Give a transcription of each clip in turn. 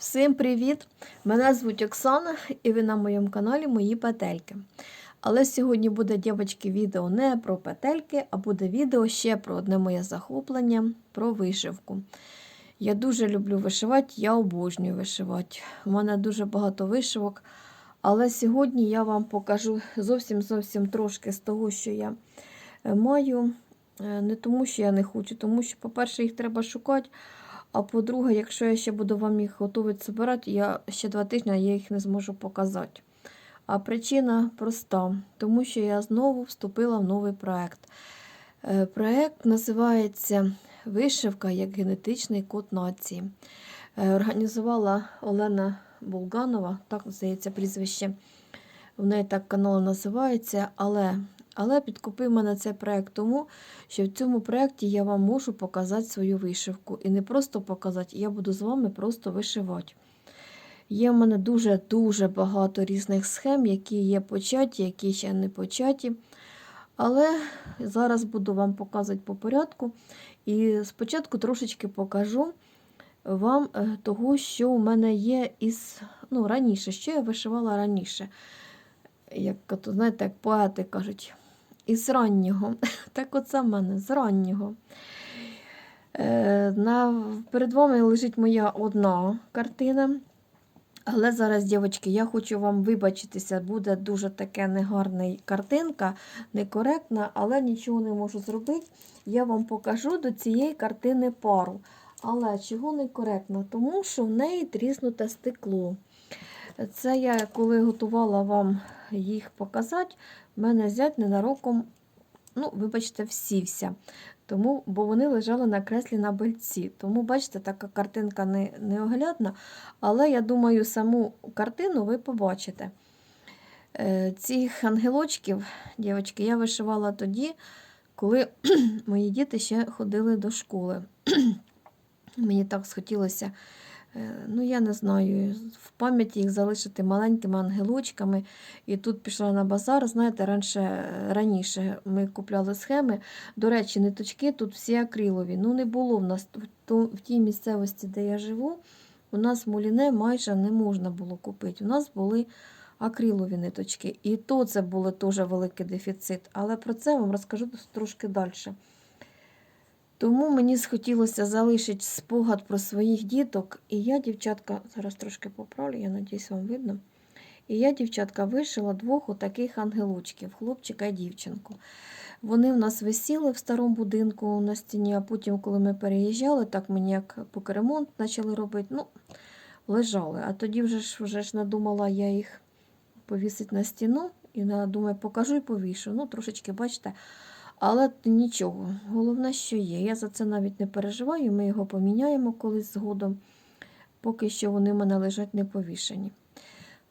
Всім привіт! Мене звуть Оксана і ви на моєму каналі Мої петельки. Але сьогодні буде, дівчатки, відео не про петельки, а буде відео ще про одне моє захоплення про вишивку. Я дуже люблю вишивати, я обожнюю вишивати. У мене дуже багато вишивок. Але сьогодні я вам покажу зовсім зовсім трошки з того, що я е, маю. Е, Не тому, що я не хочу, тому що, по-перше, їх треба шукати. А по-друге, якщо я ще буду вам їх готувати збирати, я ще два тижні я їх не зможу показати. А причина проста, тому що я знову вступила в новий проект. Е, Проект називається Вишивка як генетичний код нації. Е, Організувала Олена Булганова, так здається, прізвище. В неї так канал називається, але, але підкупив мене цей проект тому, що в цьому проєкті я вам можу показати свою вишивку. І не просто показати, я буду з вами просто вишивати. Є в мене дуже-дуже багато різних схем, які є початі, які ще не початі. Але зараз буду вам показувати по порядку. І спочатку трошечки покажу вам е, того, що у мене є із ну, раніше, що я вишивала раніше. Як, знаєте, як поети кажуть, із раннього. Так оце в мене з раннього. Е, на, перед вами лежить моя одна картина. Але зараз, дівчатки, я хочу вам вибачитися, буде дуже таке негарна картинка, некоректна, але нічого не можу зробити. Я вам покажу до цієї картини пару. Але чого некоректно? Тому що в неї тріснуте стекло. Це я, коли готувала вам їх показати, мене зять ненароком, ну, вибачте, всівся. Тому, бо вони лежали на креслі на бельці. Тому, бачите, така картинка не, неоглядна. Але я думаю, саму картину ви побачите. Е, Цих ангелочків, дівчатки, я вишивала тоді, коли мої діти ще ходили до школи. Мені так схотілося, ну я не знаю, в пам'яті їх залишити маленькими ангелочками. І тут пішла на базар. Знаєте, раніше, раніше ми купляли схеми. До речі, ниточки тут всі акрилові. Ну, не було в нас в тій місцевості, де я живу. У нас муліне майже не можна було купити. У нас були акрилові ниточки. І то це був теж великий дефіцит. Але про це вам розкажу трошки далі. Тому мені схотілося залишити спогад про своїх діток. І я, дівчатка, зараз трошки поправлю, я надіюсь, вам видно. І я, дівчатка, вишила двох отаких ангелочків, хлопчика і дівчинку. Вони в нас висіли в старому будинку на стіні, а потім, коли ми переїжджали, так мені як поки ремонт почали робити, ну, лежали. А тоді вже ж, вже ж надумала я їх повісити на стіну і думаю, покажу і повішу. Ну, трошечки, бачите, але нічого. Головне, що є. Я за це навіть не переживаю, ми його поміняємо колись згодом, поки що вони в мене лежать не повішені.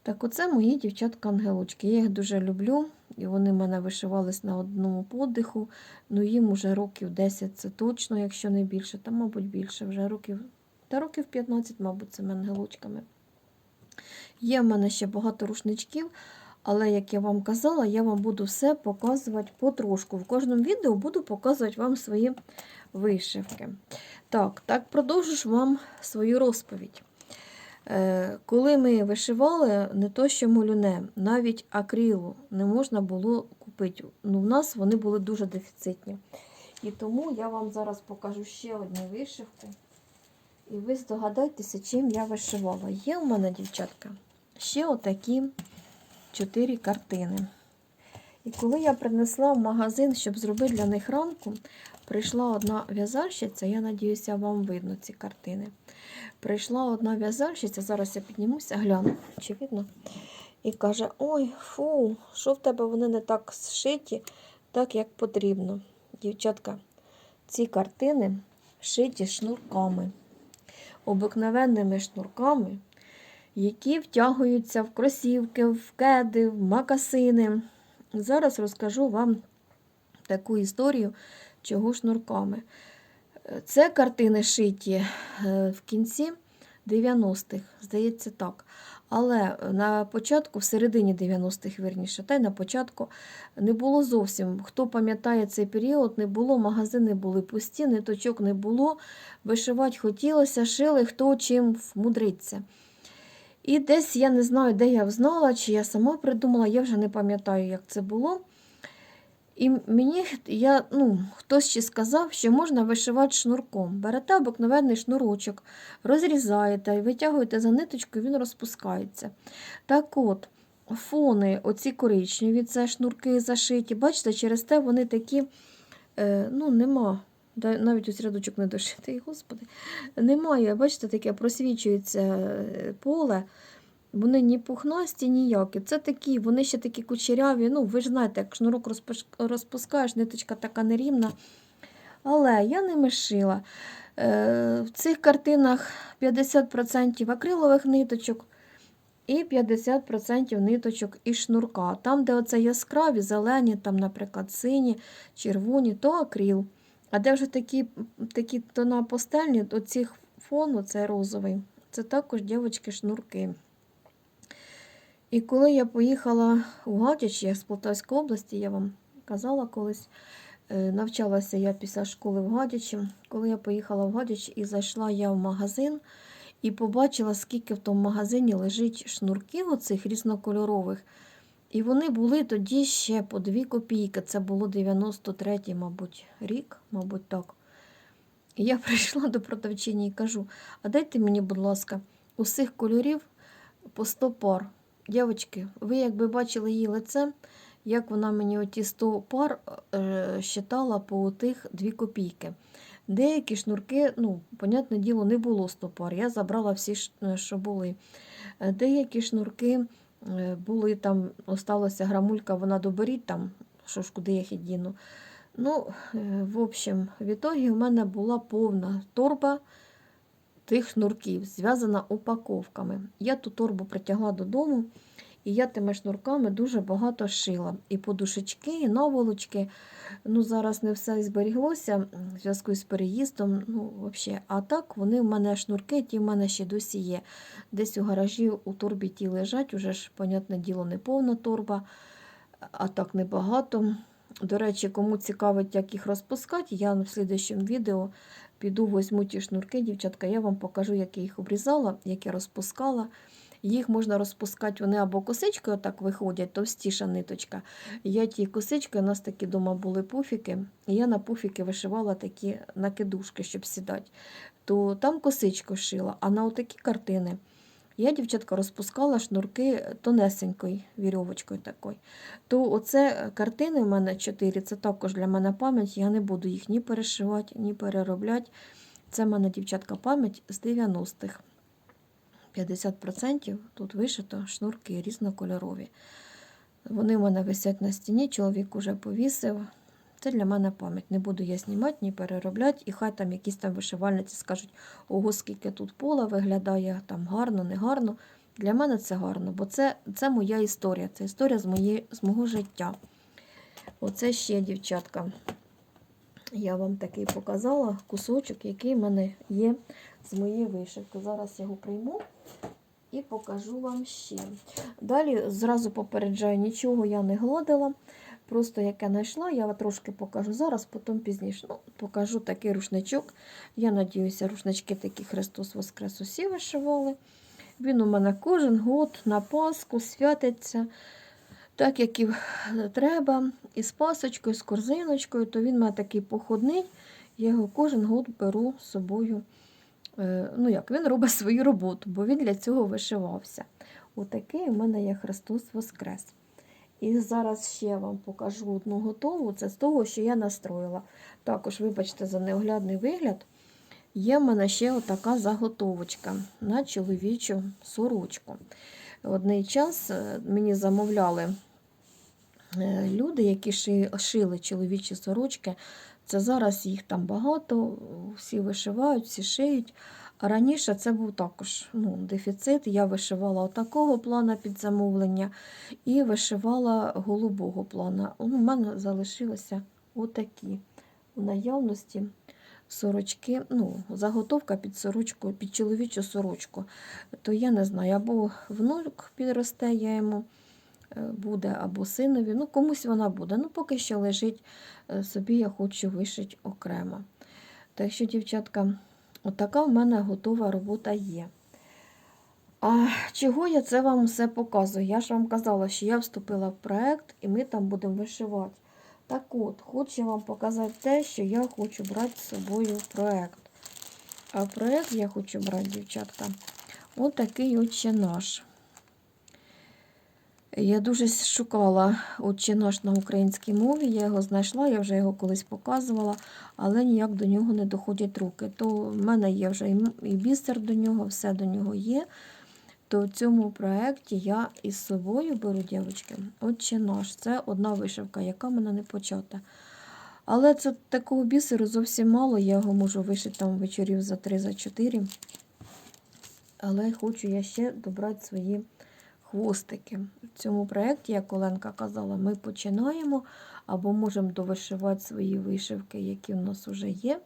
Так, оце мої дівчатка-ангелочки. Я їх дуже люблю, і вони в мене вишивались на одному подиху. Ну, їм уже років 10, це точно, якщо не більше, та, мабуть, більше вже років. Та років 15, мабуть, цими ангелочками. Є в мене ще багато рушничків, але, як я вам казала, я вам буду все показувати потрошку. В кожному відео буду показувати вам свої вишивки. Так, так продовжу вам свою розповідь. Е, Коли ми вишивали, не то що молюне, навіть акрилу не можна було купити. Ну, в нас вони були дуже дефіцитні. І тому я вам зараз покажу ще одну вишивку. І ви здогадайтеся, чим я вишивала. Є у мене, дівчатка, ще отакі чотири картини. І коли я принесла в магазин, щоб зробити для них рамку, прийшла одна в'язальщиця, я надіюся, вам видно ці картини. Прийшла одна в'язальщиця, зараз я піднімуся, гляну, чи видно. І каже: Ой, фу, що в тебе вони не так зшиті, так як потрібно. Дівчатка, ці картини шиті шнурками, обикновенними шнурками, які втягуються в кросівки, в кеди, в макасини. Зараз розкажу вам таку історію, чого шнурками. Це картини шиті е, в кінці 90-х, здається, так. Але на початку, в середині 90-х, вірніше, та й на початку не було зовсім. Хто пам'ятає цей період, не було, магазини були пусті, ниточок не було, вишивати хотілося, шили хто чим вмудриться. І десь я не знаю, де я взнала, чи я сама придумала, я вже не пам'ятаю, як це було. І мені я, ну, хтось ще сказав, що можна вишивати шнурком. Берете обикновенний шнурочок, розрізаєте витягуєте за ниточку, і він розпускається. Так от, фони, оці коричневі, це шнурки зашиті. Бачите, через те вони такі, е, ну, нема. Навіть ось рядочок не дошитий, господи. Немає, бачите, таке просвічується е, поле. Вони ні пухнасті, ніякі. Це такі, вони ще такі кучеряві. Ну, ви ж знаєте, як шнурок розпускаєш, ниточка така нерівна. Але я ними шила. Е, в цих картинах 50% акрилових ниточок і 50% ниточок із шнурка. Там, де оце яскраві, зелені, там, наприклад, сині, червоні, то акрил. А де вже такі, такі тона постельні, оцих фону, це розовий, це також дівчатки шнурки. І коли я поїхала у Гадяч, я з Полтавської області, я вам казала колись, е, навчалася я після школи в Гадячі. Коли я поїхала в Гадяч і зайшла я в магазин і побачила, скільки в тому магазині лежить шнурків оцих різнокольорових. І вони були тоді ще по 2 копійки. Це було 93-й, мабуть, рік, мабуть, так. І я прийшла до продавчині і кажу: а дайте мені, будь ласка, усіх кольорів по 100 пар. Дівчатки, ви якби бачили її лице, як вона мені оті 100 пар е, считала по тих 2 копійки. Деякі шнурки, ну, понятне діло, не було 100 пар. Я забрала всі, е, що були. Е, Деякі шнурки були там, осталася грамулька, вона доберіть там, що ж куди я їх. Ну, е, в общем, в ітогі в мене була повна торба тих шнурків, зв'язана упаковками. Я ту торбу притягла додому, і я тими шнурками дуже багато шила. І подушечки, і наволочки. Ну, зараз не все зберіглося в зв'язку з переїздом. Ну, взагалі. А так вони в мене шнурки, ті в мене ще досі є. Десь у гаражі у торбі ті лежать, уже ж, понятне діло, не повна торба, а так небагато. До речі, кому цікавить, як їх розпускати, я в слідчому відео піду візьму ті шнурки, дівчатка, я вам покажу, як я їх обрізала, як я розпускала. Їх можна розпускати, вони або косичкою так виходять, товстіша ниточка. Я ті косички, у нас такі вдома були пуфіки, і я на пуфіки вишивала такі накидушки, щоб сідати. То там косичку шила, а на отакі картини я, дівчатка, розпускала шнурки тонесенькою вірьовочкою такою. То оце картини в мене чотири, це також для мене пам'ять. Я не буду їх ні перешивати, ні переробляти. Це в мене, дівчатка, пам'ять з 90-х. 50% тут вишито шнурки різнокольорові. Вони в мене висять на стіні, чоловік уже повісив. Це для мене пам'ять. Не буду я знімати, ні переробляти. І хай там якісь там вишивальниці скажуть, ого, скільки тут пола виглядає, там гарно, не гарно. Для мене це гарно, бо це, це моя історія, це історія з, моє, з мого життя. Оце ще, дівчатка. Я вам такий показала кусочок, який в мене є з моєї вишивки. Зараз його прийму і покажу вам ще. Далі зразу попереджаю, нічого я не гладила. Просто яке знайшла, я трошки покажу зараз, потім пізніше. Ну, покажу такий рушничок. Я надіюся, рушнички такі Христос Воскрес усі вишивали. Він у мене кожен год на Пасху святиться. Так як і треба, і з пасочкою, з корзиночкою, то він мене такий походний. Я його кожен год беру з собою. Е, Ну як, він робить свою роботу, бо він для цього вишивався. Отакий у мене є Христос Воскрес. І зараз ще вам покажу одну готову. Це з того, що я настроїла. Також, вибачте, за неоглядний вигляд. Є в мене ще отака заготовочка на чоловічу сорочку. Одний час е, мені замовляли е, люди, які шили чоловічі сорочки. Це зараз їх там багато, всі вишивають, всі шиють. А раніше це був також ну, дефіцит. Я вишивала отакого плана під замовлення і вишивала голубого плана. У мене залишилися отакі у наявності. сорочки, ну, заготовка під сорочку, під чоловічу сорочку. То я не знаю, або внук підросте, я йому буде, або синові. Ну, комусь вона буде. Ну, поки що лежить е, собі, я хочу вишити окремо. Так що, дівчатка, отака в мене готова робота є. А чого я це вам все показую? Я ж вам казала, що я вступила в проект і ми там будемо вишивати. Так от, хочу вам показати те, що я хочу брати з собою в проект. А проект я хочу брати, дівчатка, от такий отче наш. Я дуже шукала отче наш на українській мові, я його знайшла, я вже його колись показувала, але ніяк до нього не доходять руки. То в мене є вже і бісер до нього, все до нього є. То в цьому проєкті я із собою беру, дівчатки, отче наш. Це одна вишивка, яка мене не почата. Але це такого бісеру зовсім мало, я його можу вишити там вечорів за 3-4. Але хочу я ще добрати свої хвостики. В цьому проєкті, як Оленка казала, ми починаємо або можемо довишивати свої вишивки, які в нас вже є.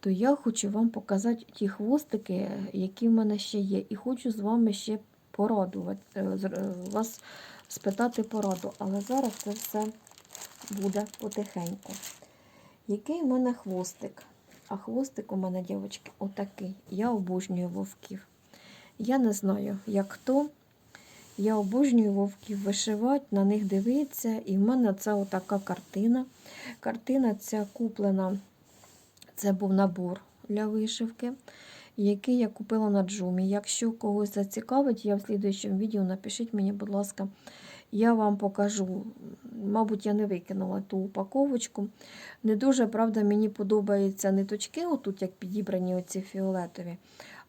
То я хочу вам показати ті хвостики, які в мене ще є. І хочу з вами ще порадувати, е, е, вас спитати пораду. Але зараз це все буде потихеньку. Який в мене хвостик? А хвостик у мене, дівчатки, отакий. Я обожнюю вовків. Я не знаю, як хто. Я обожнюю вовків вишивати, на них дивитися. І в мене це отака картина. Картина ця куплена, це був набор для вишивки, який я купила на джумі. Якщо когось зацікавить, я в слідуючому відео напишіть мені, будь ласка, я вам покажу. Мабуть, я не викинула ту упаковочку. Не дуже, правда, мені подобаються ниточки, отут як підібрані оці фіолетові.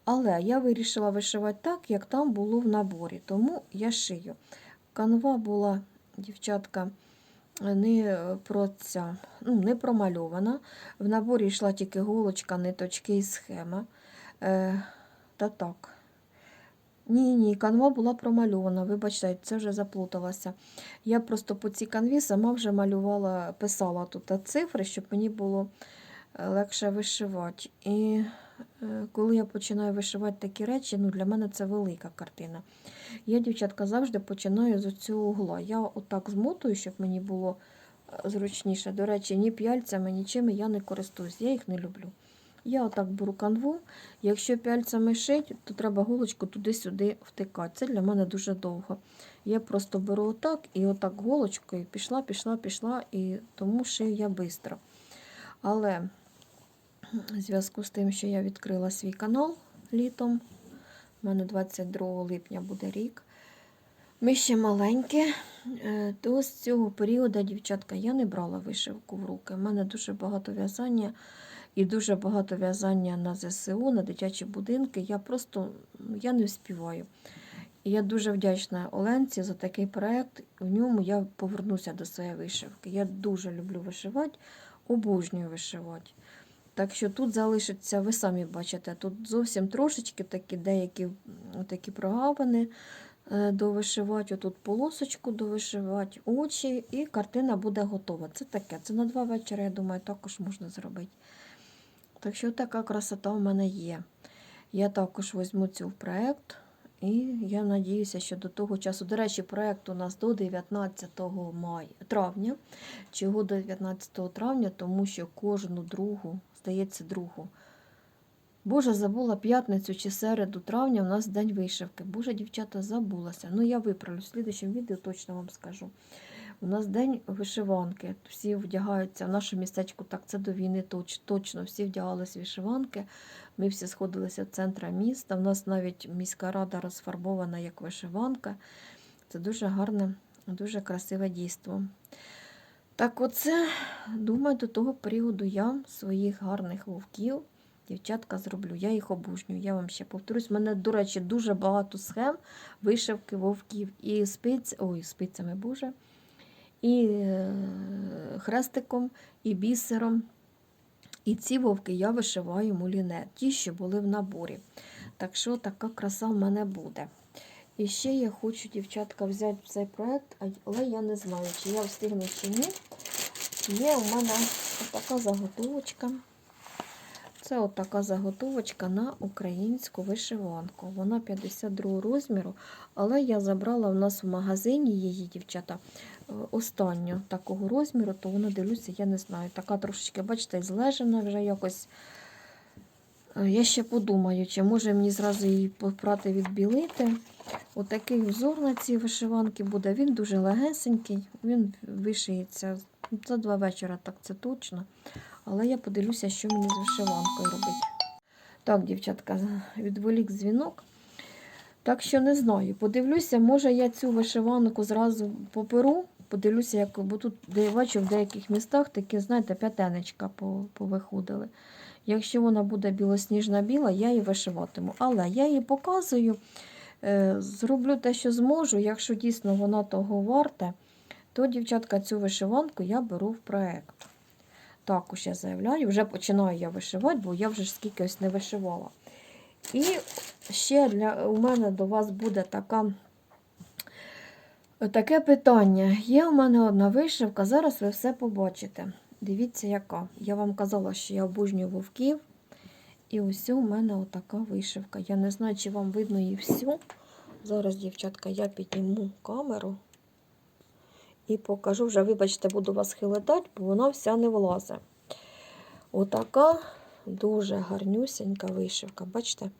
Але я вирішила вишивати так, як там було в наборі, тому я шию. Канва була, дівчатка, не про ця, ну, не промальована. В наборі йшла тільки голочка, ниточки і схема. Е, та так. Ні, ні, канва була промальована, вибачте, це вже заплуталася. Я просто по цій канві сама вже малювала, писала тут цифри, щоб мені було е, легше вишивати. І коли я починаю вишивати такі речі, ну для мене це велика картина. Я, дівчатка, завжди починаю з цього угла. Я отак змотую, щоб мені було е, зручніше. До речі, ні п'яльцями, нічим я не користуюсь, я їх не люблю. Я отак беру канву. Якщо п'яльцями шить, то треба голочку туди-сюди втикати. Це для мене дуже довго. Я просто беру отак і отак голочкою пішла, пішла, пішла, і тому шию я швидко. Але зв'язку з тим, що я відкрила свій канал літом, у мене 22 липня буде рік. Ми ще маленькі, е, то з цього періоду, дівчатка, я не брала вишивку в руки. У мене дуже багато в'язання і дуже багато в'язання на ЗСУ, на дитячі будинки. Я просто я не вспіваю. І я дуже вдячна Оленці за такий проєкт. В ньому я повернуся до своєї вишивки. Я дуже люблю вишивати, обожнюю вишивати. Так що тут залишиться, ви самі бачите, тут зовсім трошечки такі деякі такі прогавини е, довишивати, отут полосочку довишивати, очі, і картина буде готова. Це таке. Це на два вечора, я думаю, також можна зробити. Так що така красота в мене є. Я також візьму цю в проєкт. І я надіюся, що до того часу, до речі, проєкт у нас до 19 мая, травня. Чого до 19 травня? Тому що кожну другу, здається, другу. Боже, забула п'ятницю чи середу травня у нас день вишивки. Боже, дівчата, забулася. Ну, я виправлю. В слідчому відео точно вам скажу. У нас день вишиванки. Всі вдягаються в нашу містечку, так це до війни точ, точно. Всі вдягалися вишиванки. Ми всі сходилися в центр міста. У нас навіть міська рада розфарбована як вишиванка. Це дуже гарне, дуже красиве дійство. Так, оце, думаю, до того періоду я своїх гарних вовків, дівчатка, зроблю. Я їх обожнюю. Я вам ще повторюсь. У мене, до речі, дуже багато схем вишивки вовків. І спиць, ой, спицями, боже, і е, хрестиком, і бісером. І ці вовки я вишиваю муліне, ті, що були в наборі. Так що така краса в мене буде. І ще я хочу, дівчатка, взяти цей проєкт, але я не знаю, чи я встигну чи ні. Є у мене така заготовочка. Це от така заготовочка на українську вишиванку. Вона 52 розміру, але я забрала в нас в магазині її, дівчата, е, останню такого розміру, то вона дивлюся, я не знаю. Така трошечки, бачите, злежена вже якось. Е, Я ще подумаю, чи може мені зразу її попрати відбілити. Отакий взор на цій вишиванці буде. Він дуже легесенький, він вишиється за два вечора, так це точно. Але я подивлюся, що мені з вишиванкою робити. Так, дівчатка, відволік дзвінок. Так що не знаю. Подивлюся, може я цю вишиванку зразу поперу. Подивлюся, як, бо тут де я бачу в деяких містах такі, знаєте, п'ятенечка повиходили. Якщо вона буде білосніжна біла, я її вишиватиму. Але я її показую, е, зроблю те, що зможу. Якщо дійсно вона того варте, то, дівчатка, цю вишиванку я беру в проект. Також я заявляю, вже починаю я вишивати, бо я вже ж скільки ось не вишивала. І ще для, у мене до вас буде така, таке питання. Є у мене одна вишивка, зараз ви все побачите. Дивіться, яка. Я вам казала, що я обожнюю вовків. І ось у мене отака вишивка. Я не знаю, чи вам видно її всю. Зараз, дівчатка, я підніму камеру і покажу. Вже, вибачте, буду вас хилитати, бо вона вся не влазить. Отака дуже гарнюсенька вишивка, бачите?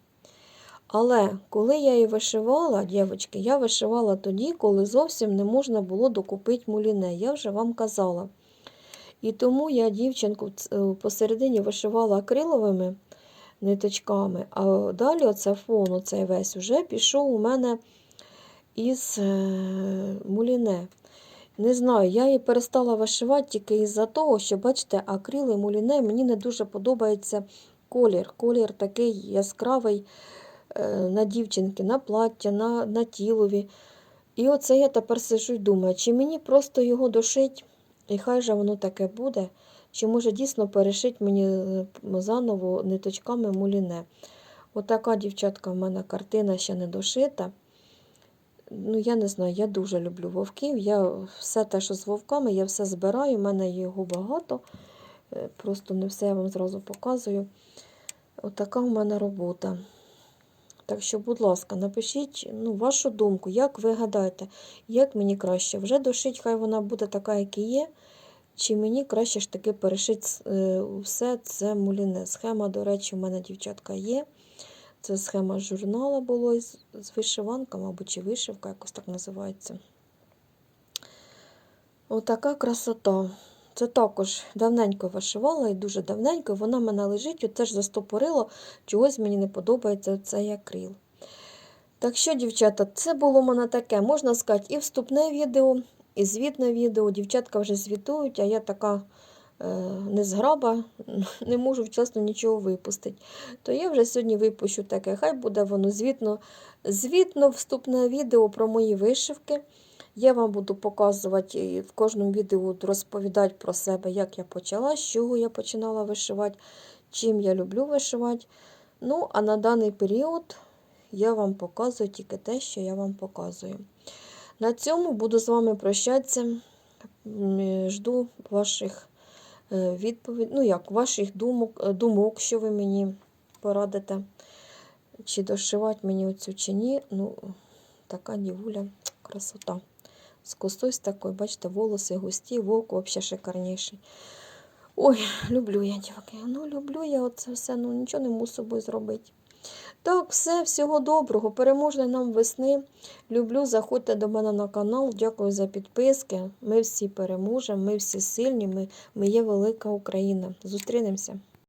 Але коли я її вишивала, дівчатки, я вишивала тоді, коли зовсім не можна було докупити муліне. Я вже вам казала. І тому я дівчинку е, посередині вишивала акриловими ниточками, а далі оце фон, оцей весь вже пішов у мене із е, муліне. Не знаю, я її перестала вишивати тільки із-за того, що, бачите, акрил і муліне мені не дуже подобається колір. Колір такий яскравий е, на дівчинки, на плаття, на, на тілові. І оце я тепер сижу і думаю, чи мені просто його дошить, і хай же воно таке буде, чи може дійсно перешить мені е, заново ниточками муліне. Отака, дівчатка, в мене картина ще не дошита. Ну, я не знаю, я дуже люблю вовків. Я все те, що з вовками, я все збираю, у мене його багато. Е, Просто не все я вам зразу показую. Отака в мене робота. Так що, будь ласка, напишіть ну, вашу думку, як ви гадаєте, як мені краще? Вже дошить, хай вона буде така, як і є. Чи мені краще ж таки перешити е, все це муліне. Схема, до речі, у мене дівчатка є. Це схема журнала було з вишиванками, або чи вишивка, якось так називається. Отака красота. Це також давненько вишивала і дуже давненько. Вона в мене лежить, оце ж застопорило, чогось мені не подобається цей акрил. Так що, дівчата, це було в мене таке, можна сказати, і вступне відео, і звітне відео. Дівчатка вже звітують, а я така незграба, не можу вчасно нічого випустити. То я вже сьогодні випущу таке. Хай буде воно звітно, звітно вступне відео про мої вишивки. Я вам буду показувати і в кожному відео розповідати про себе, як я почала, з чого я починала вишивати, чим я люблю вишивати. Ну, а на даний період я вам показую тільки те, що я вам показую. На цьому буду з вами прощатися. Жду ваших е, відповідей, ну як, ваших думок, е, думок, що ви мені порадите. Чи дошивати мені оцю чи ні. Ну, така дівуля, красота. З косою такою, бачите, волоси густі, вовк взагалі шикарніший. Ой, люблю я дівки. Ну, люблю я оце все, ну нічого не можу собою зробити. Так, все, всього доброго, переможної нам весни. Люблю, заходьте до мене на канал. Дякую за підписки. Ми всі переможемо, ми всі сильні, ми, ми є велика Україна. Зустрінемося.